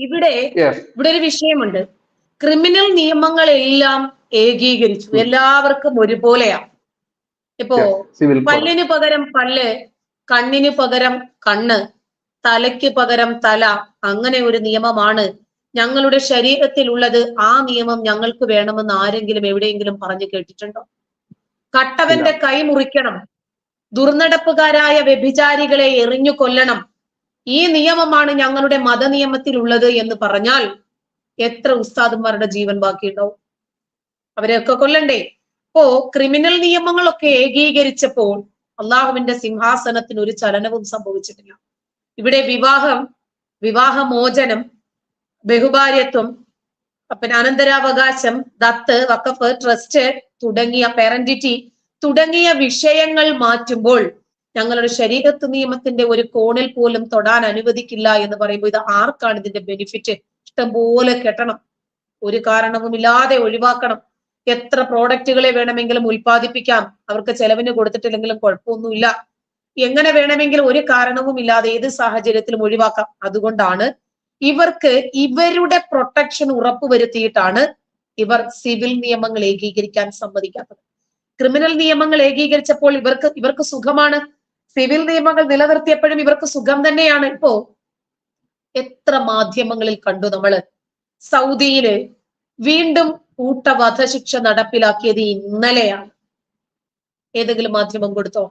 ഇവിടെ ഇവിടെ ഒരു വിഷയമുണ്ട്. ക്രിമിനൽ നിയമങ്ങളെല്ലാം ഏകീകരിച്ചു. എല്ലാവർക്കും ഒരുപോലെയാ. ഇപ്പോ പല്ലിന് പകരം പല്ല് കണ്ണിന് പകരം കണ്ണ് തലയ്ക്ക് പകരം തല അങ്ങനെ ഒരു നിയമമാണ്. ഞങ്ങളുടെ ശരീരത്തിൽ ഉള്ളത് ആ നിയമം ഞങ്ങൾക്ക് വേണമെന്ന് ആരെങ്കിലും എവിടെയെങ്കിലും പറഞ്ഞു കേട്ടിട്ടുണ്ടോ? കട്ടവന്റെ കൈ മുറിക്കണം. ദുർനടപ്പുകാരായ വ്യഭിചാരികളെ എറിഞ്ഞു കൊല്ലണം. ഈ നിയമമാണ് ഞങ്ങളുടെ മതനിയമത്തിലുള്ളത് എന്ന് പറഞ്ഞാൽ എത്ര ഉസ്താദന്മാരുടെ ജീവൻ ബാക്കിയുണ്ടാവും? അവരെയൊക്കെ കൊല്ലണ്ടേ? അപ്പോ ക്രിമിനൽ നിയമങ്ങളൊക്കെ ഏകീകരിച്ചപ്പോൾ അള്ളാഹുവിന്റെ സിംഹാസനത്തിന് ഒരു ചലനവും സംഭവിച്ചിട്ടില്ല. ഇവിടെ വിവാഹം വിവാഹമോചനം ബഹുഭാര്യത്വം പിന്നെ അനന്തരാവകാശം ദത്ത് വക്കഫ് ട്രസ്റ്റ് തുടങ്ങിയ പേരന്റിറ്റി തുടങ്ങിയ വിഷയങ്ങൾ മാറ്റുമ്പോൾ ഞങ്ങളുടെ ശരീരത്ത് നിയമത്തിന്റെ ഒരു കോണിൽ പോലും തൊടാൻ അനുവദിക്കില്ല എന്ന് പറയുമ്പോൾ ഇത് ആർക്കാണ് ഇതിന്റെ ബെനിഫിറ്റ് ഇഷ്ടംപോലെ കെട്ടണം. ഒരു കാരണവുമില്ലാതെ ഒഴിവാക്കണം. എത്ര പ്രോഡക്റ്റുകളെ വേണമെങ്കിലും ഉൽപ്പാദിപ്പിക്കാം. അവർക്ക് ചെലവിന് കൊടുത്തിട്ടില്ലെങ്കിലും കുഴപ്പമൊന്നുമില്ല. എങ്ങനെ വേണമെങ്കിലും ഒരു കാരണവുമില്ലാതെ ഏത് സാഹചര്യത്തിലും ഒഴിവാക്കാം. അതുകൊണ്ടാണ് ഇവർക്ക് ഇവരുടെ പ്രൊട്ടക്ഷൻ ഉറപ്പുവരുത്തിയിട്ടാണ് ഇവർ സിവിൽ നിയമങ്ങൾ ഏകീകരിക്കാൻ സമ്മതിക്കാത്തത്. ക്രിമിനൽ നിയമങ്ങൾ ഏകീകരിച്ചപ്പോൾ ഇവർക്ക് ഇവർക്ക് സുഖമാണ്. സിവിൽ നിയമങ്ങൾ നിലനിർത്തിയപ്പോഴും ഇവർക്ക് സുഖം തന്നെയാണ്. ഇപ്പോ എത്ര മാധ്യമങ്ങളിൽ കണ്ടു നമ്മൾ? സൗദിയിൽ വീണ്ടും കൂട്ട വധശിക്ഷ നടപ്പിലാക്കിയത് ഇന്നലെയാണ്. ഏതെങ്കിലും മാധ്യമം കൊടുത്തോ?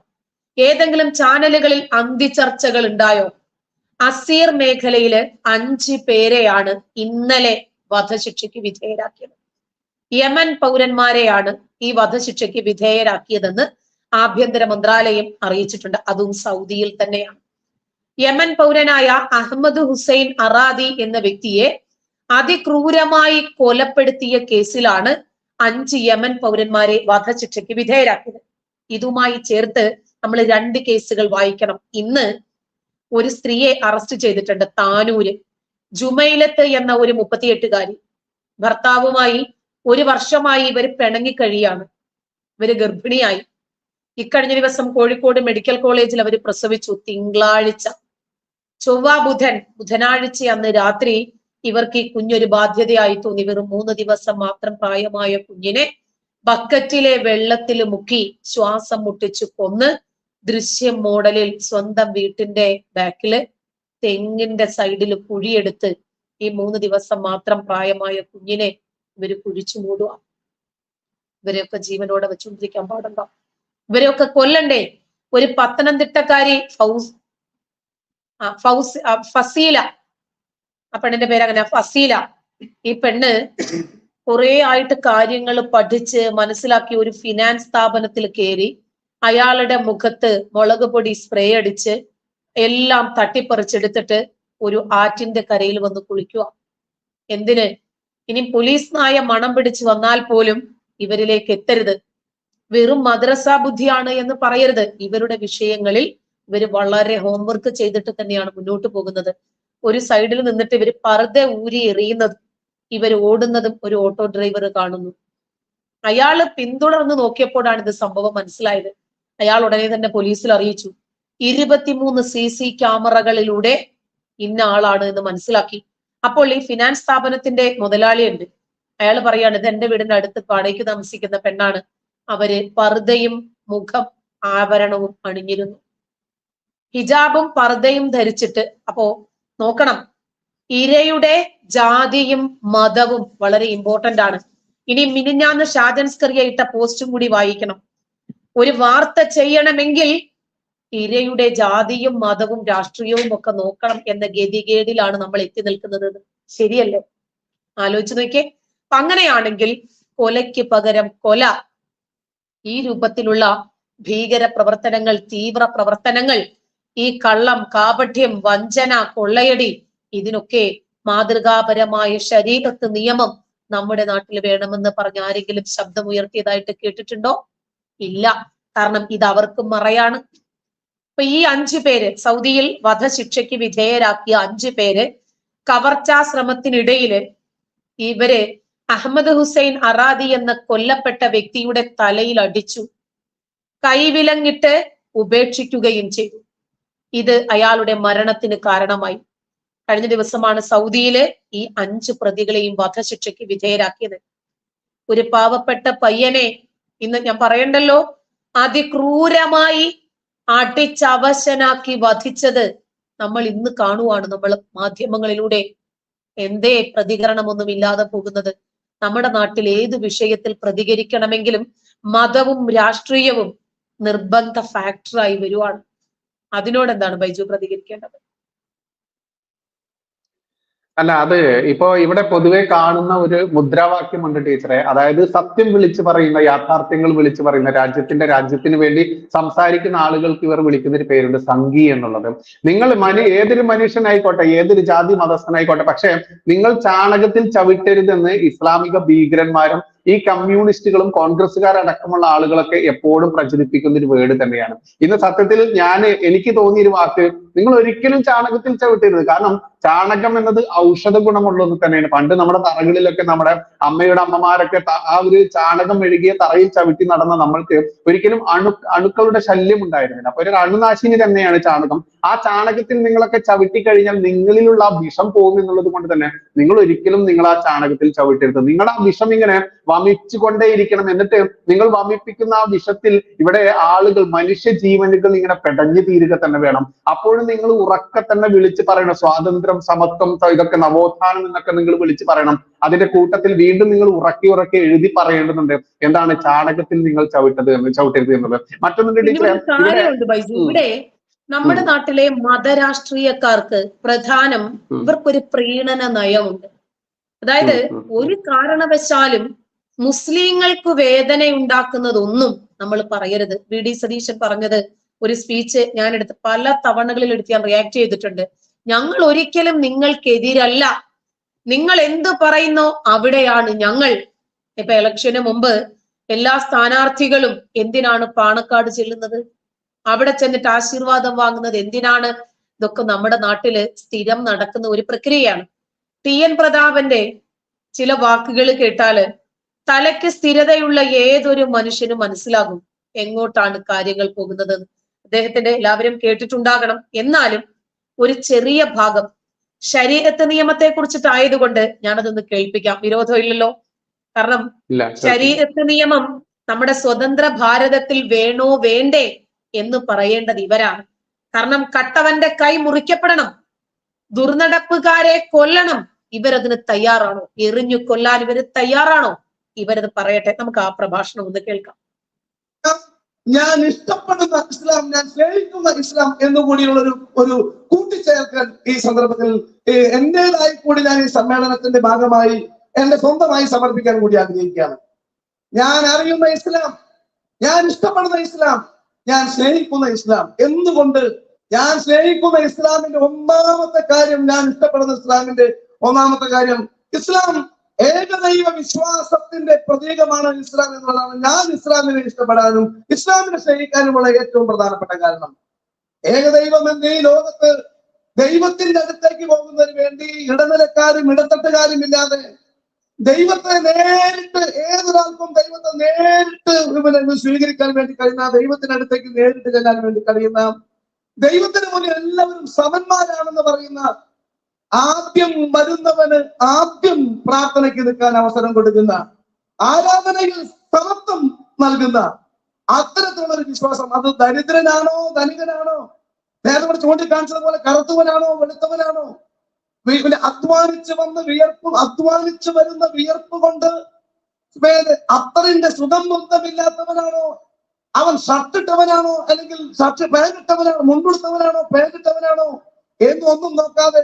ഏതെങ്കിലും ചാനലുകളിൽ അന്തിചർച്ചകൾ ഉണ്ടായോ? അസീർ മേഖലയിൽ അഞ്ച് പേരെയാണ് ഇന്നലെ വധശിക്ഷയ്ക്ക് വിധേയരാക്കിയത്. യമൻ പൗരന്മാരെയാണ് ഈ വധശിക്ഷയ്ക്ക് വിധേയരാക്കിയതെന്ന് ആഭ്യന്തര മന്ത്രാലയം അറിയിച്ചിട്ടുണ്ട്. അതും സൗദിയിൽ തന്നെയാണ്. യമൻ പൗരനായ അഹമ്മദ് ഹുസൈൻ അറാദി എന്ന വ്യക്തിയെ അതിക്രൂരമായി കൊലപ്പെടുത്തിയ കേസിലാണ് അഞ്ച് യമൻ പൗരന്മാരെ വധശിക്ഷയ്ക്ക് വിധേയരാക്കിയത്. ഇതുമായി ചേർത്ത് നമ്മൾ രണ്ട് കേസുകൾ വായിക്കണം. ഇന്ന് ഒരു സ്ത്രീയെ അറസ്റ്റ് ചെയ്തിട്ടുണ്ട് താനൂര്. ജുമൈലത്ത് എന്ന ഒരു മുപ്പത്തിയെട്ടുകാരി. ഭർത്താവുമായി ഒരു വർഷമായി ഇവർ പിണങ്ങിക്കഴിയാണ് ഇവർ ഗർഭിണിയായി. ഇക്കഴിഞ്ഞ ദിവസം കോഴിക്കോട് മെഡിക്കൽ കോളേജിൽ അവർ പ്രസവിച്ചു. തിങ്കളാഴ്ച. ചൊവ്വ ബുധൻ. ബുധനാഴ്ച അന്ന് രാത്രി ഇവർക്ക് ഈ കുഞ്ഞൊരു ബാധ്യതയായി തോന്നി. വെറും മൂന്ന് ദിവസം മാത്രം പ്രായമായ കുഞ്ഞിനെ ബക്കറ്റിലെ വെള്ളത്തിൽ മുക്കി ശ്വാസം മുട്ടിച്ചു കൊന്ന് ദൃശ്യം മോഡലിൽ സ്വന്തം വീട്ടിന്റെ ബാക്കിൽ തെങ്ങിന്റെ സൈഡിൽ കുഴിയെടുത്ത് ഈ മൂന്ന് ദിവസം മാത്രം പ്രായമായ കുഞ്ഞിനെ ഇവർ കുഴിച്ചു മൂടുക. ഇവരെയൊക്കെ ജീവനോടെ വെച്ചുകൊണ്ടിരിക്കാൻ പാടുണ്ടോ? ഇവരെയൊക്കെ കൊല്ലണ്ടേ? ഒരു പത്തനംതിട്ടക്കാരി ഫൗസ്. ഫൗസ് ഫസീല. ആ പെണ്ണിന്റെ പേര് അങ്ങനെ ഫസീല. ഈ പെണ്ണ് കുറെ ആയിട്ട് കാര്യങ്ങൾ പഠിച്ച് മനസ്സിലാക്കി ഒരു ഫിനാൻസ് സ്ഥാപനത്തിൽ കയറി അയാളുടെ മുഖത്ത് മുളക് പൊടി സ്പ്രേ അടിച്ച് എല്ലാം തട്ടിപ്പറിച്ചെടുത്തിട്ട് ഒരു ആറ്റിന്റെ കരയിൽ വന്ന് കുളിക്കുക. എന്തിന്? ഇനി പോലീസ് നായ മണം പിടിച്ച് വന്നാൽ പോലും ഇവരിലേക്ക് എത്തരുത്. വെറും മദ്രസ ബുദ്ധിയാണ് എന്ന് പറയരുത്. ഇവരുടെ വിഷയങ്ങളിൽ ഇവർ വളരെ ഹോംവർക്ക് ചെയ്തിട്ട് തന്നെയാണ് മുന്നോട്ട് പോകുന്നത്. ഒരു സൈഡിൽ നിന്നിട്ട് ഇവർ പർദ്ദ ഊരി എറിയുന്നത് ഇവർ ഓടുന്നതും ഒരു ഓട്ടോ ഡ്രൈവർ കാണുന്നു. അയാൾ പിന്തുടർന്ന് നോക്കിയപ്പോഴാണ് ഇത് സംഭവം മനസ്സിലായത്. അയാൾ ഉടനെ തന്നെ പോലീസിൽ അറിയിച്ചു. ഇരുപത്തിമൂന്ന് സി സി ക്യാമറകളിലൂടെ ഇന്ന ആളാണ് എന്ന് മനസ്സിലാക്കി. അപ്പോൾ ഈ ഫിനാൻസ് സ്ഥാപനത്തിന്റെ മുതലാളിയുണ്ട്. അയാൾ പറയാണ് ഇത് എന്റെ വീടിന്റെ അടുത്ത് വാടകയ്ക്ക് താമസിക്കുന്ന പെണ്ണാണ്. അവർ പർദ്ദയും മുഖം ആവരണവും അണിഞ്ഞിരുന്നു. ഹിജാബും പർദ്ദയും ധരിച്ചിട്ട് അപ്പോ നോക്കണം. ഇരയുടെ ജാതിയും മതവും വളരെ ഇമ്പോർട്ടന്റ് ആണ്. ഇനി മിനിഞ്ഞാന്ന് ഷാജൻസ്കറിയ ഇട്ട പോസ്റ്റും കൂടി വായിക്കണം. ഒരു വാർത്ത ചെയ്യണമെങ്കിൽ ഇരയുടെ ജാതിയും മതവും രാഷ്ട്രീയവും ഒക്കെ നോക്കണം എന്ന ഗതികേടിലാണ് നമ്മൾ എത്തി നിൽക്കുന്നത്. ശരിയല്ലേ? ആലോചിച്ച് നോക്കിയേ. അങ്ങനെയാണെങ്കിൽ കൊലയ്ക്ക് പകരം കൊല ഈ രൂപത്തിലുള്ള ഭീകര പ്രവർത്തനങ്ങൾ തീവ്ര പ്രവർത്തനങ്ങൾ ഈ കള്ളം കാപഠ്യം വഞ്ചന കൊള്ളയടി ഇതിനൊക്കെ മാതൃകാപരമായ ശരീരത്ത് നിയമം നമ്മുടെ നാട്ടിൽ വേണമെന്ന് പറഞ്ഞ ആരെങ്കിലും ശബ്ദമുയർത്തിയതായിട്ട് കേട്ടിട്ടുണ്ടോ? ഇല്ല. കാരണം ഇത് അവർക്കും മറയാണ്. ഇപ്പൊ ഈ അഞ്ചു പേര് സൗദിയിൽ വധശിക്ഷയ്ക്ക് വിധേയരാക്കിയ അഞ്ചു പേര് കവർച്ചാ ശ്രമത്തിനിടയിൽ ഇവർ അഹമ്മദ് ഹുസൈൻ അറാദി എന്ന കൊല്ലപ്പെട്ട വ്യക്തിയുടെ തലയിൽ അടിച്ചു. കൈവിലങ്ങിട്ട് ഉപേക്ഷിക്കുകയും ചെയ്തു. ഇത് അയാളുടെ മരണത്തിന് കാരണമായി. കഴിഞ്ഞ ദിവസമാണ് സൗദിയിലെ ഈ അഞ്ച് പ്രതികളെയും വധശിക്ഷയ്ക്ക് വിധേയരാക്കിയത്. ഒരു പാവപ്പെട്ട പയ്യനെ ഇന്ന് ഞാൻ പറയണ്ടല്ലോ അതിക്രൂരമായി അടിച്ചവശനാക്കി വധിച്ചത് നമ്മൾ ഇന്ന് കാണുവാണ്. നമ്മൾ മാധ്യമങ്ങളിലൂടെ എന്തേ പ്രതികരണമൊന്നും ഇല്ലാതെ പോകുന്നത്. നമ്മുടെ നാട്ടിൽ ഏത് വിഷയത്തിൽ പ്രതികരിക്കണമെങ്കിലും മതവും രാഷ്ട്രീയവും നിർബന്ധ ഫാക്ടറായി വരുവാണ്. അതിനോട് എന്താണ് ബൈജു പ്രതികരിക്കേണ്ടത്? അല്ല അത് ഇപ്പോ ഇവിടെ പൊതുവെ കാണുന്ന ഒരു മുദ്രാവാക്യമുണ്ട് ടീച്ചറെ. അതായത് സത്യം വിളിച്ചു പറയുന്ന യാഥാർത്ഥ്യങ്ങൾ വിളിച്ചു പറയുന്ന രാജ്യത്തിന്റെ രാജ്യത്തിന് വേണ്ടി സംസാരിക്കുന്ന ആളുകൾക്ക് ഇവർ വിളിക്കുന്ന ഒരു പേരുണ്ട് സംഘി എന്നുള്ളത്. നിങ്ങൾ മനു ഏതൊരു മനുഷ്യനായിക്കോട്ടെ ഏതൊരു ജാതി മതസ്ഥനായിക്കോട്ടെ പക്ഷെ നിങ്ങൾ ചാണകത്തിൽ ചവിട്ടരുതെന്ന് ഇസ്ലാമിക ഭീകരന്മാരും ഈ കമ്മ്യൂണിസ്റ്റുകളും കോൺഗ്രസ്സുകാരടക്കമുള്ള ആളുകളൊക്കെ എപ്പോഴും പ്രചരിപ്പിക്കുന്ന ഒരു വേർഡ് തന്നെയാണ്. ഇന്ന് സത്യത്തിൽ ഞാൻ എനിക്ക് തോന്നിയ ഒരു വാക്ക് നിങ്ങൾ ഒരിക്കലും ചാണകത്തിൽ ചവിട്ടരുത്. കാരണം ചാണകം എന്നത് ഔഷധ ഗുണമുള്ളത് തന്നെയാണ്. പണ്ട് നമ്മുടെ തറകളിലൊക്കെ നമ്മുടെ അമ്മയുടെ അമ്മമാരൊക്കെ ആ ഒരു ചാണകം മെഴുകിയ തറയിൽ ചവിട്ടി നടന്ന നമ്മൾക്ക് ഒരിക്കലും അണു അണുക്കളുടെ ശല്യം ഉണ്ടായിരുന്നില്ല. അപ്പൊ ഒരു അണുനാശിനി തന്നെയാണ് ചാണകം. ആ ചാണകത്തിൽ നിങ്ങളൊക്കെ ചവിട്ടി കഴിഞ്ഞാൽ നിങ്ങളിലുള്ള ആ വിഷം പോകും എന്നുള്ളത് കൊണ്ട് തന്നെ നിങ്ങൾ ഒരിക്കലും നിങ്ങൾ ആ ചാണകത്തിൽ ചവിട്ടരുത്. നിങ്ങൾ ആ വിഷം ഇങ്ങനെ വമിച്ചു കൊണ്ടേയിരിക്കണം എന്നിട്ട് നിങ്ങൾ വമിപ്പിക്കുന്ന ആ വിഷത്തിൽ ഇവിടെ ആളുകൾ മനുഷ്യ ജീവനുകൾ ഇങ്ങനെ പെടഞ്ഞു തീരുക തന്നെ വേണം. അപ്പോഴും നിങ്ങൾ ഉറക്കെ തന്നെ വിളിച്ച് പറയണം. സ്വാതന്ത്ര്യം സമത്വം ഇതൊക്കെ നവോത്ഥാനം എന്നൊക്കെ നിങ്ങൾ വിളിച്ച് പറയണം. അതിന്റെ കൂട്ടത്തിൽ വീണ്ടും നിങ്ങൾ ഉറക്കി ഉറക്കി എഴുതി പറയേണ്ടതുണ്ട്. എന്താണ് ചാണകത്തിൽ നിങ്ങൾ ചവിട്ടത് എന്ന് ചവിട്ടരുത് എന്നത്. മറ്റൊന്നുണ്ട് ഇവിടെ നമ്മുടെ നാട്ടിലെ മതരാഷ്ട്രീയക്കാർക്ക് പ്രധാനം ഇവർക്കൊരു പ്രീണന നയമുണ്ട്. അതായത്. ഒരു കാരണവശാലും മുസ്ലിങ്ങൾക്ക് വേദന ഉണ്ടാക്കുന്നതൊന്നും നമ്മൾ പറയരുത്. വി. ഡി. സതീശൻ പറഞ്ഞത് ഒരു സ്പീച്ച് ഞാൻ എടുത്ത് പല തവണകളിൽ എടുത്ത് ഞാൻ റിയാക്ട് ചെയ്തിട്ടുണ്ട്. ഞങ്ങൾ ഒരിക്കലും നിങ്ങൾക്കെതിരല്ല. നിങ്ങൾ എന്ത് പറയുന്നോ അവിടെയാണ് ഞങ്ങൾ. ഇപ്പൊ ഇലക്ഷന് മുമ്പ് എല്ലാ സ്ഥാനാർത്ഥികളും എന്തിനാണ് പാണക്കാട് ചെല്ലുന്നത്? അവിടെ ചെന്നിട്ട് ആശീർവാദം വാങ്ങുന്നത് എന്തിനാണ്? ഇതൊക്കെ നമ്മുടെ നാട്ടിൽ സ്ഥിരം നടക്കുന്ന ഒരു പ്രക്രിയയാണ്. ടി എൻ പ്രതാപന്റെ ചില വാക്കുകൾ കേട്ടാൽ തലയ്ക്ക് സ്ഥിരതയുള്ള ഏതൊരു മനുഷ്യനും മനസ്സിലാകും. എങ്ങോട്ടാണ് കാര്യങ്ങൾ പോകുന്നത്? അദ്ദേഹത്തിന്റെ എല്ലാവരും കേട്ടിട്ടുണ്ടാകണം. എന്നാലും ഒരു ചെറിയ ഭാഗം ശരീരത്തെ നിയമത്തെ കുറിച്ചിട്ടായതുകൊണ്ട് ഞാനതൊന്ന് കേൾപ്പിക്കാം. വിരോധമില്ലല്ലോ കാരണം ശരീരത്തെ ശരീരത്ത് നിയമം നമ്മുടെ സ്വതന്ത്ര ഭാരതത്തിൽ വേണോ വേണ്ടേ എന്ന് പറയേണ്ടത് ഇവരാണ്. കാരണം കട്ടവന്റെ കൈ മുറിക്കപ്പെടണം. ദുർനടപ്പുകാരെ കൊല്ലണം. ഇവരതിന് തയ്യാറാണോ? എറിഞ്ഞു കൊല്ലാൻ ഇവർ തയ്യാറാണോ? ഇവരത് പറയട്ടെ. നമുക്ക് ആ പ്രഭാഷണം ഒന്ന് കേൾക്കാം. ഞാൻ ഇഷ്ടപ്പെടുന്ന ഇസ്ലാം ഞാൻ സ്നേഹിക്കുന്ന ഇസ്ലാം എന്നുകൂടിയുള്ള ഒരു ഒരു കൂട്ടിച്ചേർക്കൽ ഈ സന്ദർഭത്തിൽ എന്റേതായി കൂടി ഞാൻ ഈ സമ്മേളനത്തിന്റെ ഭാഗമായി എന്റെ സ്വന്തമായി സമർപ്പിക്കാൻ കൂടി ആഗ്രഹിക്കുകയാണ്. ഞാൻ അറിയുന്ന ഇസ്ലാം ഞാൻ ഇഷ്ടപ്പെടുന്ന ഇസ്ലാം ഞാൻ സ്നേഹിക്കുന്ന ഇസ്ലാം. എന്തുകൊണ്ട്? ഞാൻ സ്നേഹിക്കുന്ന ഇസ്ലാമിന്റെ ഒന്നാമത്തെ കാര്യം ഞാൻ ഇഷ്ടപ്പെടുന്ന ഇസ്ലാമിന്റെ ഒന്നാമത്തെ കാര്യം ഇസ്ലാം ഏകദൈവ വിശ്വാസത്തിന്റെ പ്രതീകമാണ് ഇസ്ലാം എന്നുള്ളതാണ്. ഞാൻ ഇസ്ലാമിനെ ഇഷ്ടപ്പെടാനും ഇസ്ലാമിനെ സ്നേഹിക്കാനുമുള്ള ഏറ്റവും പ്രധാനപ്പെട്ട കാരണം. ഏകദൈവം എന്ന ഈ ലോകത്ത് ദൈവത്തിന്റെ അടുത്തേക്ക് പോകുന്നതിന് വേണ്ടി ഇടനിലക്കാരും ഇടത്തട്ടുകാരും ഇല്ലാതെ ദൈവത്തെ നേരിട്ട് ഏതൊരാൾക്കും ദൈവത്തെ നേരിട്ട് സ്വീകരിക്കാൻ വേണ്ടി കഴിയുന്ന ദൈവത്തിന്റെ അടുത്തേക്ക് നേരിട്ട് ചെല്ലാൻ വേണ്ടി കഴിയുന്ന ദൈവത്തിന് മുന്നിൽ എല്ലാവരും സമന്മാരാണെന്ന് പറയുന്ന ആദ്യം വരുന്നവന് ആദ്യം പ്രാർത്ഥനയ്ക്ക് നിൽക്കാൻ അവസരം കൊടുക്കുന്ന ആരാധനയിൽ സമത്വം നൽകുന്ന അത്തരത്തിലുള്ള ഒരു വിശ്വാസം. അത് ദരിദ്രനാണോ ധനികനാണോ? നേരത്തെ ചൂണ്ടിക്കാണിച്ചത് പോലെ കറുത്തവനാണോ വെളുത്തവനാണോ? പിന്നെ അധ്വാനിച്ച് വന്ന് വിയർപ്പ് അധ്വാനിച്ച് വരുന്ന വിയർപ്പ് കൊണ്ട് അത്തറിന്റെ സുഖം ബന്ധമില്ലാത്തവനാണോ അവൻ ഷർട്ടിട്ടവനാണോ? അല്ലെങ്കിൽ ഷർട്ട് പേരിട്ടവനാണോ മുണ്ടുടുത്തവനാണോ? പേരിട്ടവനാണോ എന്നൊന്നും നോക്കാതെ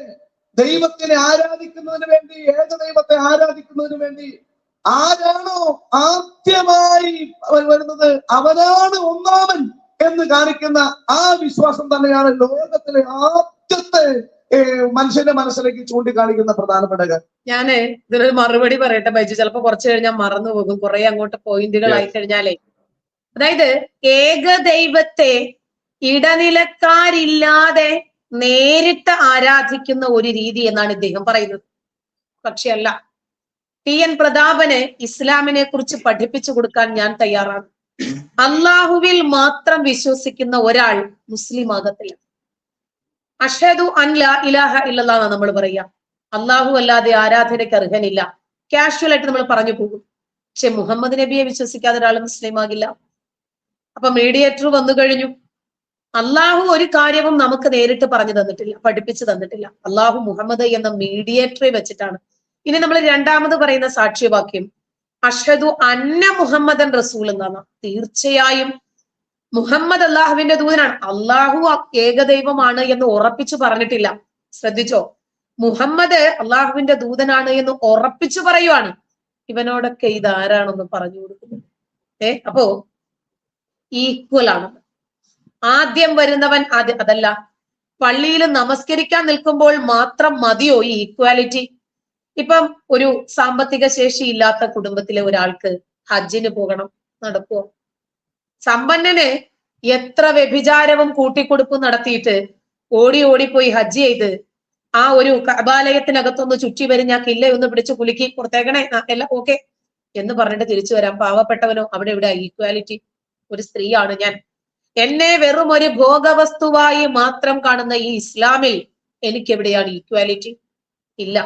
ദൈവത്തിനെ ആരാധിക്കുന്നതിന് വേണ്ടി ഏകദൈവത്തെ ആരാധിക്കുന്നതിന് വേണ്ടി ആരാണോ ആദ്യമായി അവൻ വരുന്നത്? അവനാണ് ഒന്നാമൻ എന്ന് കാണിക്കുന്ന ആ വിശ്വാസം തന്നെയാണ് ലോകത്തിലെ ആദ്യത്തെ മനുഷ്യന്റെ മനസ്സിലേക്ക് ചൂണ്ടിക്കാണിക്കുന്ന പ്രധാനപ്പെട്ട കാര്യം. ഞാനേ ഇതിനൊരു മറുപടി പറയട്ടെ ബൈജു. ചിലപ്പോ കുറച്ചു കഴിഞ്ഞാൽ മറന്നു പോകും. കുറെ അങ്ങോട്ട് പോയിന്റുകൾ ആയി കഴിഞ്ഞാലേ അതായത് ഏകദൈവത്തെ ഇടനിലക്കാരില്ലാതെ നേരിട്ട് ആരാധിക്കുന്ന ഒരു രീതി എന്നാണ് ഇദ്ദേഹം പറയുന്നത്. പക്ഷെ അല്ല ടി എൻ പ്രതാപന് ഇസ്ലാമിനെ കുറിച്ച് പഠിപ്പിച്ചു കൊടുക്കാൻ ഞാൻ തയ്യാറാണ്. അള്ളാഹുവിൽ മാത്രം വിശ്വസിക്കുന്ന ഒരാൾ മുസ്ലിം ആകത്തില്ല. അഷദു അൻ ലാ ഇലാഹ ഇല്ലല്ലാ എന്നാ നമ്മൾ പറയാ അള്ളാഹു അല്ലാതെ ആരാധനയ്ക്ക് അർഹനില്ല. കാഷ്വൽ ആയിട്ട് നമ്മൾ പറഞ്ഞു പോകും. പക്ഷെ മുഹമ്മദ് നബിയെ വിശ്വസിക്കാതെ ഒരാൾ മുസ്ലിം ആകില്ല. അപ്പൊ മീഡിയേറ്റർ വന്നു കഴിഞ്ഞു. അള്ളാഹു ഒരു കാര്യവും നമുക്ക് നേരിട്ട് പറഞ്ഞു തന്നിട്ടില്ല പഠിപ്പിച്ചു തന്നിട്ടില്ല. അള്ളാഹു മുഹമ്മദ് എന്ന മീഡിയേറ്ററെ വെച്ചിട്ടാണ്. ഇനി നമ്മൾ രണ്ടാമത് പറയുന്ന സാക്ഷ്യവാക്യം അഷദു അന്ന മുഹമ്മദൻ റസൂൽ എന്നാണ്. തീർച്ചയായും മുഹമ്മദ് അള്ളാഹുവിന്റെ ദൂതനാണ്. അള്ളാഹു ഏകദൈവമാണ് എന്ന് ഉറപ്പിച്ചു പറഞ്ഞിട്ടില്ല. ശ്രദ്ധിച്ചോ? മുഹമ്മദ് അള്ളാഹുവിന്റെ ദൂതനാണ് എന്ന് ഉറപ്പിച്ചു പറയുവാണ്. ഇവനോടൊക്കെ ഇതാരാണെന്ന് പറഞ്ഞു കൊടുക്കുന്നത് ഏ അപ്പോ ഈക്വൽ ആണ്. ആദ്യം വരുന്നവൻ ആദ്യം അതല്ല. പള്ളിയിൽ നമസ്കരിക്കാൻ നിൽക്കുമ്പോൾ മാത്രം മതിയോ ഈ ഈക്വാലിറ്റി ഇപ്പം ഒരു സാമ്പത്തിക ശേഷി ഇല്ലാത്ത കുടുംബത്തിലെ ഒരാൾക്ക് ഹജ്ജിന് പോകണം നടക്കുമോ സമ്പന്നന് എത്ര വ്യഭിചാരവും കൂട്ടിക്കൊടുപ്പും നടത്തിയിട്ട് ഓടി ഓടിപ്പോയി ഹജ്ജ് ചെയ്ത് ആ ഒരു കബാലയത്തിനകത്തൊന്ന് ചുറ്റി വരും ഞാൻ കില്ല ഒന്ന് പിടിച്ച് കുലുക്കി പുറത്തേക്കണേ. എല്ലാം ഓക്കെ. എന്ന് പറഞ്ഞിട്ട് തിരിച്ചു വരാം. പാവപ്പെട്ടവനോ അവിടെ ഇവിടെ ഈക്വാലിറ്റി ഒരു സ്ത്രീയാണ് ഞാൻ. എന്നെ വെറും ഒരു ഭോഗവസ്തുവായി മാത്രം കാണുന്ന ഈ ഇസ്ലാമിൽ എനിക്ക് എവിടെയാണ് ഈക്വാലിറ്റി ഇല്ല.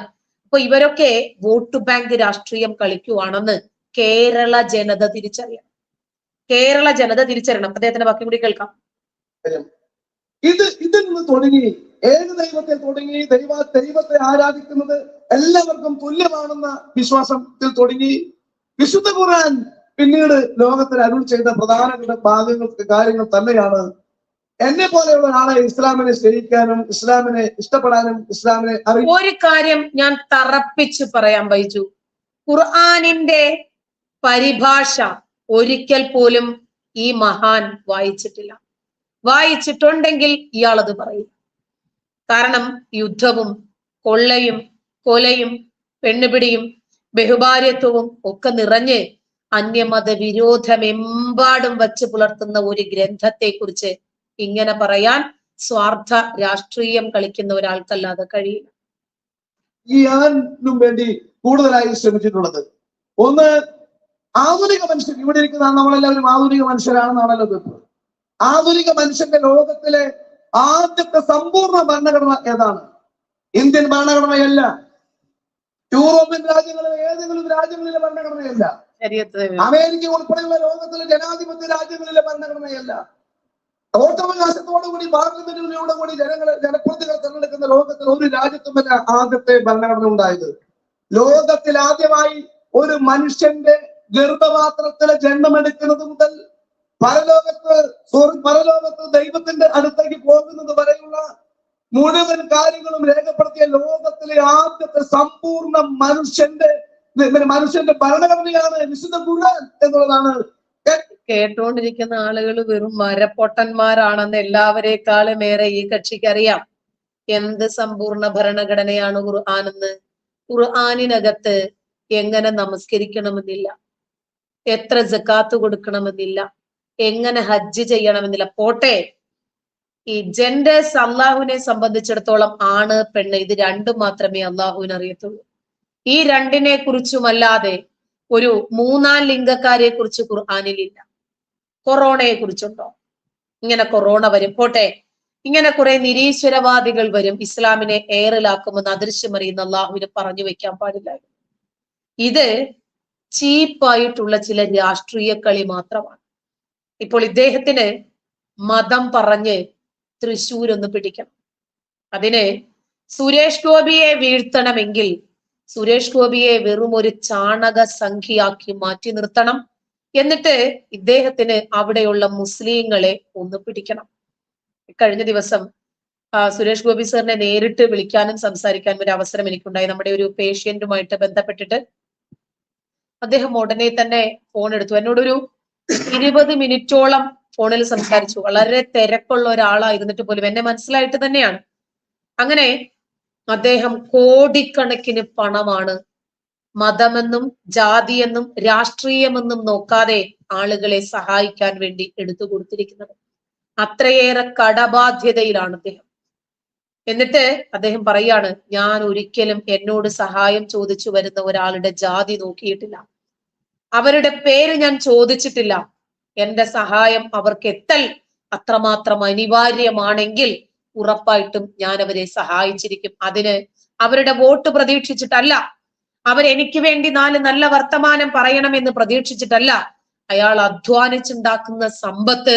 അപ്പൊ ഇവരൊക്കെ വോട്ട് ബാങ്ക് രാഷ്ട്രീയം കളിക്കുവാണെന്ന് കേരള ജനത തിരിച്ചറിയണം. കേരള ജനത തിരിച്ചറിയണം. അദ്ദേഹത്തിന്റെ ബാക്കി കൂടി കേൾക്കാം. ഇത് ഇതിൽ നിന്ന് തുടങ്ങി ഏത് ദൈവത്തെ തുടങ്ങി ദൈവ ദൈവത്തെ ആരാധിക്കുന്നത് എല്ലാവർക്കും തുല്യമാണെന്ന വിശ്വാസത്തിൽ തുടങ്ങി വിശുദ്ധ ഖുർആൻ പിന്നീട് ലോകത്തിൽ അരുൾ ചെയ്ത പ്രധാനപ്പെട്ട ഭാഗങ്ങൾ കാര്യങ്ങൾ തന്നെയാണ്. എന്നെ പോലെയുള്ള ഒരാളെ ഇസ്ലാമിനെ സ്നേഹിക്കാനും ഇസ്ലാമിനെ ഇഷ്ടപ്പെടാനും ഇസ്ലാമിനെ ഒരു കാര്യം ഞാൻ തറപ്പിച്ച് പറയാൻ വഹിച്ചു. ഖുർആാനിന്റെ പരിഭാഷ ഒരിക്കൽ പോലും ഈ മഹാൻ വായിച്ചിട്ടില്ല. വായിച്ചിട്ടുണ്ടെങ്കിൽ ഇയാളത് പറയും. കാരണം യുദ്ധവും കൊള്ളയും കൊലയും പെണ്ണുപിടിയും ബഹുഭാര്യത്വവും ഒക്കെ നിറഞ്ഞ് അന്യമത വിരോധമെമ്പാടും വച്ച് പുലർത്തുന്ന ഒരു ഗ്രന്ഥത്തെ കുറിച്ച് ഇങ്ങനെ പറയാൻ സ്വാർത്ഥ രാഷ്ട്രീയം കളിക്കുന്ന ഒരാൾക്കല്ലാതെ കഴിയില്ല. ചെയ്യാനും വേണ്ടി കൂടുതലായി ശ്രമിച്ചിട്ടുള്ളത്? ഒന്ന് ആധുനിക മനുഷ്യൻ ഇവിടെ ഇരിക്കുന്ന നമ്മളെല്ലാവരും ആധുനിക മനുഷ്യരാണെന്നാണല്ലോ കേട്ടത്. ആധുനിക മനുഷ്യന്റെ ലോകത്തിലെ ആദ്യത്തെ സമ്പൂർണ ഭരണഘടന ഏതാണ്? ഇന്ത്യൻ ഭരണഘടനയല്ല. യൂറോപ്യൻ രാജ്യങ്ങളിലെ ഏതെങ്കിലും രാജ്യങ്ങളിലെ ഭരണഘടനയല്ല. അമേരിക്ക ഉൾപ്പെടെയുള്ള ലോകത്തിലെ ജനാധിപത്യ രാജ്യങ്ങളിലെ ഭരണഘടനയല്ല. വോട്ടവകാശത്തോടുകൂടി പാർലമെന്റിലൂടെ കൂടി ജനങ്ങളെ ജനപ്രതികൾ തെരഞ്ഞെടുക്കുന്ന ലോകത്തിൽ ഒരു രാജ്യത്തുമല്ല ആദ്യത്തെ ഭരണഘടന ഉണ്ടായത്. ലോകത്തിൽ ആദ്യമായി ഒരു മനുഷ്യന്റെ ഗർഭപാത്രത്തിലെ ജന്മമെടുക്കുന്നത് മുതൽ പരലോകത്ത് പരലോകത്ത് ദൈവത്തിന്റെ അടുത്തേക്ക് പോകുന്നത് വരെയുള്ള മുഴുവൻ കാര്യങ്ങളും രേഖപ്പെടുത്തിയ ലോകത്തിലെ ആദ്യത്തെ സമ്പൂർണ മനുഷ്യന്റെ മനുഷ്യന്റെ ഭരണഘടനയാണ് വിശുദ്ധ ഖുർആൻ എന്നുള്ളതാണ്. കേട്ടോണ്ടിരിക്കുന്ന ആളുകൾ വെറും മരപ്പൊട്ടന്മാരാണെന്ന് എല്ലാവരെക്കാളും ഏറെ ഈ കക്ഷിക്ക് അറിയാം എന്ത് സമ്പൂർണ ഭരണഘടനയാണ് ഖുർആാനെന്ന്? ഖുർആാനിനകത്ത് എങ്ങനെ നമസ്കരിക്കണമെന്നില്ല? എത്ര ജക്കാത്ത് കൊടുക്കണമെന്നില്ല? എങ്ങനെ ഹജ്ജ് ചെയ്യണമെന്നില്ല? പോട്ടെ. ഈ ജെൻഡേഴ്സ് അള്ളാഹുവിനെ സംബന്ധിച്ചിടത്തോളം ആണ് പെണ്ണ്. ഇത് രണ്ടും മാത്രമേ അള്ളാഹുവിന് അറിയത്തുള്ളൂ ഈ രണ്ടിനെ കുറിച്ചുമല്ലാതെ ഒരു മൂന്നാം ലിംഗക്കാരെ കുറിച്ച് ഖുർആാനിലില്ല. കൊറോണയെ കുറിച്ചുണ്ടോ? ഇങ്ങനെ കൊറോണ വരും. പോട്ടെ. ഇങ്ങനെ കുറെ നിരീശ്വരവാദികൾ വരും. ഇസ്ലാമിനെ ഏറിലാക്കുമെന്ന് അദൃശ്യമറിയുന്ന അള്ളാഹുവിന് പറഞ്ഞു വെക്കാൻ പാടില്ലായിരുന്നു ഇത് ചീപ്പായിട്ടുള്ള ചില രാഷ്ട്രീയ കളി മാത്രമാണ്. ഇപ്പോൾ ഇദ്ദേഹത്തിന് മതം പറഞ്ഞ് തൃശ്ശൂരൊന്ന് പിടിക്കണം. അതിന് സുരേഷ് ഗോപിയെ വീഴ്ത്തണമെങ്കിൽ സുരേഷ് ഗോപിയെ വെറും ഒരു ചാണക സംഖ്യയാക്കി മാറ്റി നിർത്തണം. എന്നിട്ട് ഇദ്ദേഹത്തിന് അവിടെയുള്ള മുസ്ലിങ്ങളെ ഒന്ന് പിടിക്കണം. കഴിഞ്ഞ ദിവസം സുരേഷ് ഗോപി സാറിനെ നേരിട്ട് വിളിക്കാനും സംസാരിക്കാനും ഒരു അവസരം എനിക്കുണ്ടായി. നമ്മുടെ ഒരു പേഷ്യന്റുമായിട്ട് ബന്ധപ്പെട്ടിട്ട് അദ്ദേഹം ഉടനെ തന്നെ ഫോൺ എടുത്തു. എന്നോടൊരു ഇരുപത് മിനിറ്റോളം ഫോണിൽ സംസാരിച്ചു. വളരെ തിരക്കുള്ള ഒരാളായിരുന്നിട്ട് പോലും എന്നെ മനസ്സിലായിട്ട് തന്നെയാണ്. അങ്ങനെ അദ്ദേഹം കോടിക്കണക്കിന് പണമാണ്. മതമെന്നും ജാതിയെന്നും രാഷ്ട്രീയമെന്നും നോക്കാതെ ആളുകളെ സഹായിക്കാൻ വേണ്ടി എടുത്തു കൊടുത്തിരിക്കുന്നത്. അത്രയേറെ കടബാധ്യതയിലാണ് അദ്ദേഹം. എന്നിട്ട് അദ്ദേഹം പറയാണ് ഞാൻ ഒരിക്കലും എന്നോട് സഹായം ചോദിച്ചു വരുന്ന ഒരാളുടെ ജാതി നോക്കിയിട്ടില്ല. അവരുടെ പേര് ഞാൻ ചോദിച്ചിട്ടില്ല. എന്റെ സഹായം അവർക്ക് എത്തൽ അത്രമാത്രം അനിവാര്യമാണെങ്കിൽ ഉറപ്പായിട്ടും ഞാൻ അവരെ സഹായിച്ചിരിക്കും. അതിന് അവരുടെ വോട്ട് പ്രതീക്ഷിച്ചിട്ടല്ല. അവരെനിക്ക് വേണ്ടി നാല് നല്ല വർത്തമാനം പറയണമെന്ന് പ്രതീക്ഷിച്ചിട്ടല്ല. അയാൾ അധ്വാനിച്ചുണ്ടാക്കുന്ന സമ്പത്ത്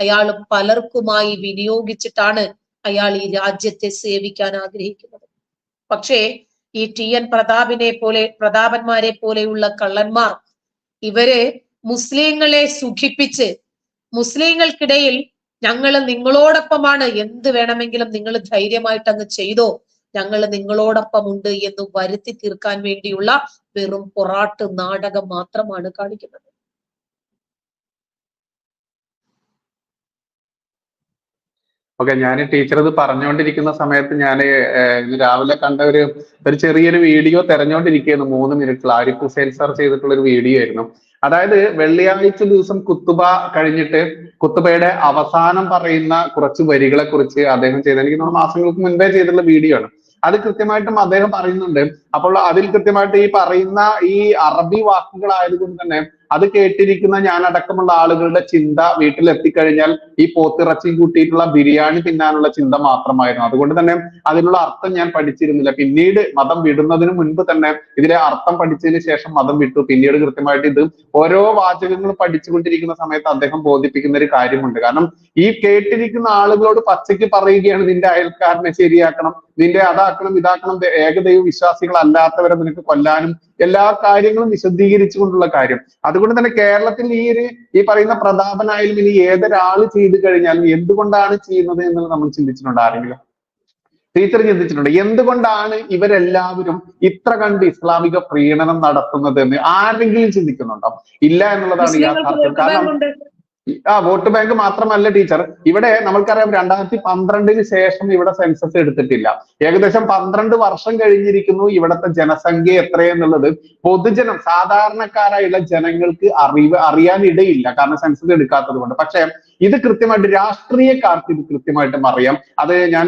അയാൾ പലർക്കുമായി വിനിയോഗിച്ചിട്ടാണ് അയാൾ ഈ രാജ്യത്തെ സേവിക്കാൻ ആഗ്രഹിക്കുന്നത്. പക്ഷേ ഈ ടി എൻ പ്രതാപിനെ പോലെ പ്രതാപന്മാരെ പോലെയുള്ള കള്ളന്മാർ ഇവർ മുസ്ലിങ്ങളെ സുഖിപ്പിച്ച് മുസ്ലിങ്ങൾക്കിടയിൽ ഞങ്ങൾ നിങ്ങളോടൊപ്പമാണ്. എന്ത് വേണമെങ്കിലും നിങ്ങൾ ധൈര്യമായിട്ട് അങ്ങ് ചെയ്തോ. ഞങ്ങൾ നിങ്ങളോടൊപ്പം ഉണ്ട് എന്ന് വരുത്തി തീർക്കാൻ വേണ്ടിയുള്ള വെറും പൊറാട്ട് നാടകം മാത്രമാണ് കാണിക്കുന്നത്. ഓക്കെ ഞാൻ ടീച്ചർ ഇത് പറഞ്ഞുകൊണ്ടിരിക്കുന്ന സമയത്ത് ഞാൻ ഇന്ന് രാവിലെ കണ്ട ഒരു ഒരു ചെറിയൊരു വീഡിയോ തെരഞ്ഞുകൊണ്ടിരിക്കുകയായിരുന്നു മൂന്ന് മിനിറ്റ് ആരിഫ് ഹുസൈൻ സാർ ചെയ്തിട്ടുള്ള ഒരു വീഡിയോ ആയിരുന്നു. അതായത് വെള്ളിയാഴ്ച ദിവസം കുത്തുബ കഴിഞ്ഞിട്ട് കുത്തുബയുടെ അവസാനം പറയുന്ന കുറച്ച് വരികളെ കുറിച്ച് അദ്ദേഹം ചെയ്ത എനിക്ക് തോന്നുന്നു മാസങ്ങൾക്ക് മുൻപേ ചെയ്തിട്ടുള്ള വീഡിയോ ആണ്. അത് കൃത്യമായിട്ടും അദ്ദേഹം പറയുന്നുണ്ട് അപ്പോൾ അതിൽ കൃത്യമായിട്ട് ഈ പറയുന്ന ഈ അറബി വാക്കുകളായതുകൊണ്ട് തന്നെ അത് കേട്ടിരിക്കുന്ന ഞാൻ അടക്കമുള്ള ആളുകളുടെ ചിന്ത വീട്ടിൽ എത്തിക്കഴിഞ്ഞാൽ ഈ പോത്തിറച്ചിയും കൂട്ടിയിട്ടുള്ള ബിരിയാണി തിന്നാനുള്ള ചിന്ത മാത്രമായിരുന്നു. അതുകൊണ്ട് തന്നെ അതിനുള്ള അർത്ഥം ഞാൻ പഠിച്ചിരുന്നില്ല. പിന്നീട് മതം വിടുന്നതിന് മുൻപ് തന്നെ ഇതിലെ അർത്ഥം പഠിച്ചതിന് ശേഷം മതം വിട്ടു. പിന്നീട് കൃത്യമായിട്ട് ഇത് ഓരോ വാചകങ്ങളും പഠിച്ചുകൊണ്ടിരിക്കുന്ന സമയത്ത് അദ്ദേഹം ബോധിപ്പിക്കുന്ന ഒരു കാര്യമുണ്ട്. കാരണം ഈ കേട്ടിരിക്കുന്ന ആളുകളോട് പച്ചയ്ക്ക് പറയുകയാണ് നിന്റെ അയൽക്കാരനെ ശരിയാക്കണം നിന്റെ അതാക്കണം ഇതാക്കണം ഏകദൈവ ഏകദൈവ വിശ്വാസികളല്ലാത്തവരെ നിനക്ക് കൊല്ലാനും എല്ലാ കാര്യങ്ങളും വിശദീകരിച്ചുകൊണ്ടുള്ള കാര്യം. അതുകൊണ്ട് തന്നെ കേരളത്തിൽ ഈ ഒരു ഈ പറയുന്ന പ്രതാപനായാലും ഇനി ഏതൊരാൾ ചെയ്തു കഴിഞ്ഞാലും എന്തുകൊണ്ടാണ് ചെയ്യുന്നത് എന്നുള്ളത് നമ്മൾ ചിന്തിച്ചിട്ടുണ്ട് ആരെങ്കിലും? ടീച്ചർ ചിന്തിച്ചിട്ടുണ്ട്. എന്തുകൊണ്ടാണ് ഇവരെല്ലാവരും ഇത്ര കണ്ട് ഇസ്ലാമിക പ്രീണനം നടത്തുന്നത് എന്ന് ആരെങ്കിലും ചിന്തിക്കുന്നുണ്ടോ? ഇല്ല എന്നുള്ളതാണ് യാഥാർത്ഥ്യം. കാരണം ആ വോട്ട് ബാങ്ക് മാത്രമല്ല ടീച്ചർ. ഇവിടെ നമ്മൾക്കറിയാം രണ്ടായിരത്തി പന്ത്രണ്ടിന് ശേഷം ഇവിടെ സെൻസസ് എടുത്തിട്ടില്ല. ഏകദേശം പന്ത്രണ്ട് വർഷം കഴിഞ്ഞിരിക്കുന്നു ഇവിടത്തെ ജനസംഖ്യ എത്രയെന്നുള്ളത്. പൊതുജനം സാധാരണക്കാരായുള്ള ജനങ്ങൾക്ക് അറിവ് അറിയാനിടയില്ല കാരണം സെൻസസ് എടുക്കാത്തത് കൊണ്ട്. പക്ഷെ ഇത് കൃത്യമായിട്ട് രാഷ്ട്രീയക്കാർക്ക് ഇത് കൃത്യമായിട്ടും അറിയാം. അത് ഞാൻ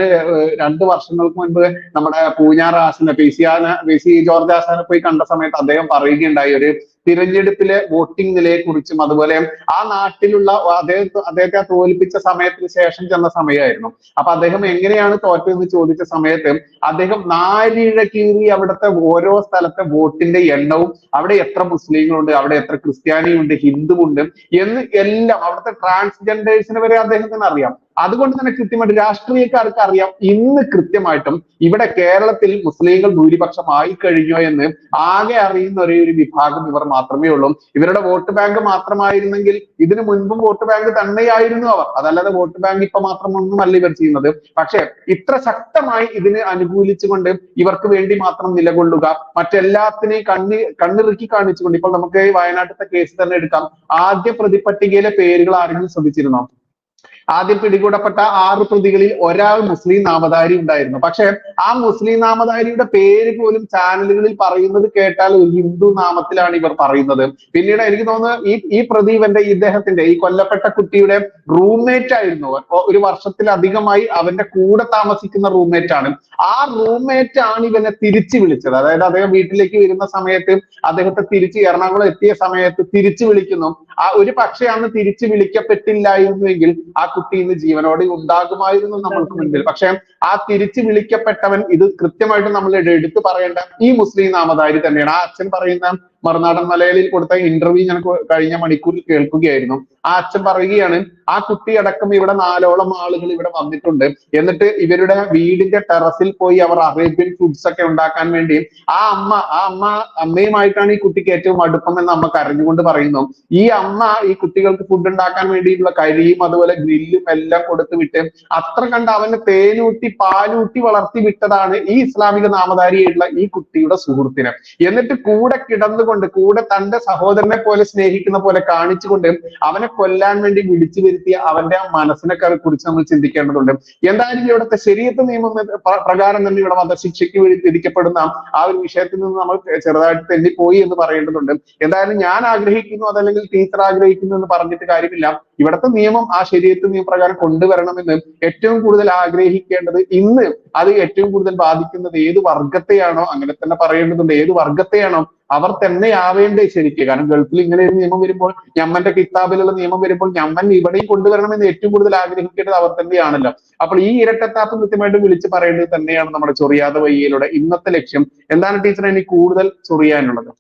രണ്ട് വർഷങ്ങൾക്ക് മുൻപ് നമ്മുടെ പൂഞ്ഞാർ ആസന പി സി ആന പി സി ജോർജ് ആസാനെ പോയി കണ്ട സമയത്ത് അദ്ദേഹം പറയുകയുണ്ടായി. ഒരു തിരഞ്ഞെടുപ്പിലെ വോട്ടിംഗ് നിലയെ കുറിച്ചും അതുപോലെ ആ നാട്ടിലുള്ള അദ്ദേഹത്തെ അദ്ദേഹത്തെ തോൽപ്പിച്ച സമയത്തിന് ശേഷം ചെന്ന സമയമായിരുന്നു. അപ്പൊ അദ്ദേഹം എങ്ങനെയാണ് തോറ്റതെന്ന് ചോദിച്ച സമയത്ത് അദ്ദേഹം നാലിഴ കീറി അവിടുത്തെ ഓരോ സ്ഥലത്തെ വോട്ടിന്റെ എണ്ണവും അവിടെ എത്ര മുസ്ലിങ്ങളുണ്ട് അവിടെ എത്ര ക്രിസ്ത്യാനിയുണ്ട് ഹിന്ദുവുണ്ട് എന്ന് എല്ലാം അവിടുത്തെ ട്രാൻസ്ജെൻഡേഴ്സിനെ വരെ അദ്ദേഹത്തിന് അറിയാം. അതുകൊണ്ട് തന്നെ കൃത്യമായിട്ട് രാഷ്ട്രീയക്കാർക്ക് അറിയാം ഇന്ന് കൃത്യമായിട്ടും ഇവിടെ കേരളത്തിൽ മുസ്ലിങ്ങൾ ഭൂരിപക്ഷമായി കഴിഞ്ഞോ എന്ന് ആകെ അറിയുന്ന ഒരേ ഒരു വിഭാഗം ഇവർ മാത്രമേ ഉള്ളൂ. ഇവരുടെ വോട്ട് ബാങ്ക് മാത്രമായിരുന്നെങ്കിൽ ഇതിനു മുൻപും വോട്ട് ബാങ്ക് തന്നെയായിരുന്നു അവർ. അതല്ലാതെ വോട്ട് ബാങ്ക് ഇപ്പൊ മാത്രമൊന്നുമല്ല ഇവർ ചെയ്യുന്നത്. പക്ഷെ ഇത്ര ശക്തമായി ഇതിനെ അനുകൂലിച്ചുകൊണ്ട് ഇവർക്ക് വേണ്ടി മാത്രം നിലകൊള്ളുക മറ്റെല്ലാത്തിനെയും കണ്ണി കണ്ണിറുക്കി കാണിച്ചുകൊണ്ട് ഇപ്പോൾ നമുക്ക് വയനാട്ടിലത്തെ കേസ് തന്നെ എടുക്കാം. ആദ്യ പ്രതിപട്ടികയിലെ പേരുകൾ ആരെങ്കിലും ശ്രദ്ധിച്ചിരുന്നോ? ആദ്യം പിടികൂടപ്പെട്ട ആറ് പ്രതികളിൽ ഒരാൾ മുസ്ലിം നാമധാരി ഉണ്ടായിരുന്നു. പക്ഷെ ആ മുസ്ലിം നാമധാരിയുടെ പേര് പോലും ചാനലുകളിൽ പറയുന്നത് കേട്ടാൽ ഒരു ഹിന്ദു നാമത്തിലാണ് ഇവർ പറയുന്നത്. പിന്നീട് എനിക്ക് തോന്നുന്നു ഈ ഈ പ്രതി ഇവന്റെ ഇദ്ദേഹത്തിന്റെ ഈ കൊല്ലപ്പെട്ട കുട്ടിയുടെ റൂംമേറ്റ് ആയിരുന്നു. ഒരു വർഷത്തിലധികമായി അവന്റെ കൂടെ താമസിക്കുന്ന റൂംമേറ്റ് ആണ്. ആ റൂംമേറ്റ് ആണ് ഇവനെ തിരിച്ചു വിളിച്ചത്. അതായത് അദ്ദേഹം വീട്ടിലേക്ക് വരുന്ന സമയത്ത് അദ്ദേഹത്തെ തിരിച്ച് എറണാകുളം എത്തിയ സമയത്ത് തിരിച്ചു വിളിക്കുന്നു. ആ ഒരു പക്ഷേ അന്ന് തിരിച്ചു വിളിക്കപ്പെട്ടില്ലായിരുന്നുവെങ്കിൽ ആ കുട്ടി ഇന്ന് ജീവനോടെ ഉണ്ടാകുമായിരുന്നു നമ്മൾക്ക് മുൻപിൽ. പക്ഷേ ആ തിരിച്ചു വിളിക്കപ്പെട്ടവൻ ഇത് കൃത്യമായിട്ട് നമ്മൾ എടുത്തു പറയേണ്ട ഈ മുസ്ലിം നാമധാരി തന്നെയാണ്. ആ അച്ഛൻ പറയുന്ന മറുനാടൻ മലയാളിയിൽ കൊടുത്ത ഇന്റർവ്യൂ ഞാൻ കഴിഞ്ഞ മണിക്കൂറിൽ കേൾക്കുകയായിരുന്നു. ആ അച്ഛൻ പറയുകയാണ് ആ കുട്ടി അടക്കം ഇവിടെ നാലോളം ആളുകൾ ഇവിടെ വന്നിട്ടുണ്ട്. എന്നിട്ട് ഇവരുടെ വീടിന്റെ ടെറസിൽ പോയി അവർ അറേബ്യൻ ഫുഡ്സ് ഒക്കെ ഉണ്ടാക്കാൻ വേണ്ടി ആ അമ്മ ആ അമ്മ അമ്മയുമായിട്ടാണ് ഈ കുട്ടിക്ക് ഏറ്റവും അടുപ്പം എന്ന് അമ്മ കരഞ്ഞുകൊണ്ട് പറയുന്നു. ഈ അമ്മ ഈ കുട്ടികൾക്ക് ഫുഡ് ഉണ്ടാക്കാൻ വേണ്ടിയിട്ടുള്ള കരിയും അതുപോലെ ഗ്രില്ലും എല്ലാം കൊടുത്തു വിട്ട് അത്ര കണ്ട് അവന് തേനൂട്ടി പാലൂട്ടി വളർത്തി വിട്ടതാണ് ഈ ഇസ്ലാമിക നാമധാരിയായിട്ടുള്ള ഈ കുട്ടിയുടെ സുഹൃത്തിനെ. എന്നിട്ട് കൂടെ കിടന്നുകൊണ്ട് കൂടെ തന്റെ സഹോദരനെ പോലെ സ്നേഹിക്കുന്ന പോലെ കാണിച്ചുകൊണ്ട് അവനെ കൊല്ലാൻ വേണ്ടി വിളിച്ചു വരുത്തിയ അവന്റെ ആ മനസ്സിനെ കുറിച്ച് നമ്മൾ ചിന്തിക്കേണ്ടതുണ്ട്. എന്തായാലും ഇവിടുത്തെ ശരീരത്തെ നിയമം പ്ര- പ്രകാരം തന്നെ ഇവിടെ വധശിക്ഷയ്ക്ക് വിധിക്കപ്പെടുന്ന ആ ഒരു വിഷയത്തിൽ നിന്ന് നമ്മൾ ചെറുതായിട്ട് തെന്നിപ്പോയി എന്ന് പറയേണ്ടതുണ്ട്. എന്തായാലും ഞാൻ ആഗ്രഹിക്കുന്നു അതല്ലെങ്കിൽ ടീച്ചർ ആഗ്രഹിക്കുന്നു എന്ന് പറഞ്ഞിട്ട് കാര്യമില്ല. ഇവിടുത്തെ നിയമം ആ ശരീരത്തിൽ നിയമപ്രകാരം കൊണ്ടുവരണമെന്ന് ഏറ്റവും കൂടുതൽ ആഗ്രഹിക്കേണ്ടത് ഇന്ന് അത് ഏറ്റവും കൂടുതൽ ബാധിക്കുന്നത് ഏത് വർഗത്തെയാണോ അങ്ങനെ തന്നെ പറയേണ്ടതുണ്ട്. ഏത് വർഗത്തെയാണോ അവർ തന്നെ ആവേണ്ടേ ശരിക്ക്. കാരണം ഗൾഫിൽ ഇങ്ങനെ ഒരു നിയമം വരുമ്പോൾ ഞമ്മന്റെ കിതാബിലുള്ള നിയമം വരുമ്പോൾ ഞമ്മൻ ഇവിടെയും കൊണ്ടുവരണമെന്ന് ഏറ്റവും കൂടുതൽ ആഗ്രഹിക്കേണ്ടത് അവർ തന്നെയാണല്ലോ. അപ്പോൾ ഈ ഇരട്ടത്താപ്പ് കൃത്യമായിട്ട് വിളിച്ചു പറയേണ്ടത് തന്നെയാണ് നമ്മുടെ ചൊറിയാതെ വയ്യയിലൂടെ. ഇന്നത്തെ ലക്ഷ്യം. എന്താണ് ടീച്ചർ എനിക്ക് കൂടുതൽ ചൊറിയാനുള്ളത്?